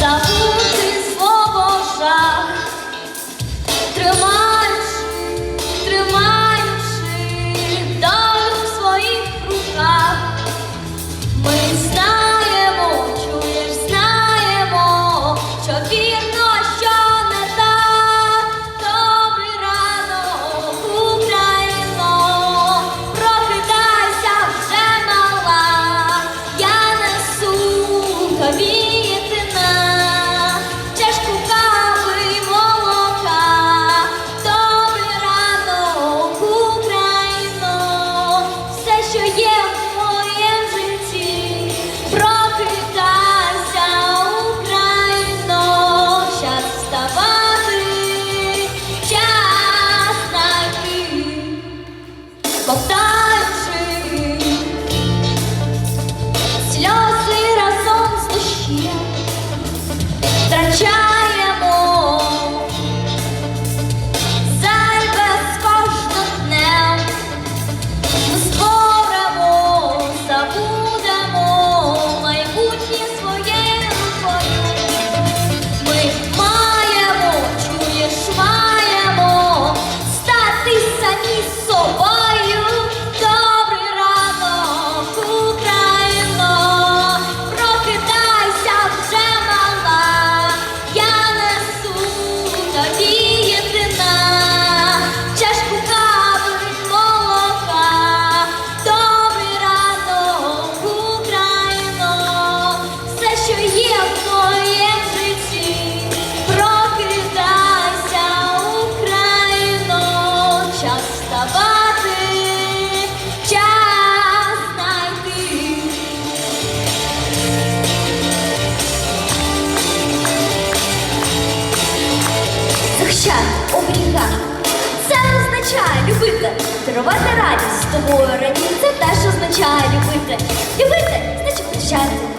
小心。роботи час знайти. Це означає любити, дарувати радість з тобою радіти, це теж означає любити. Любити значить прощати.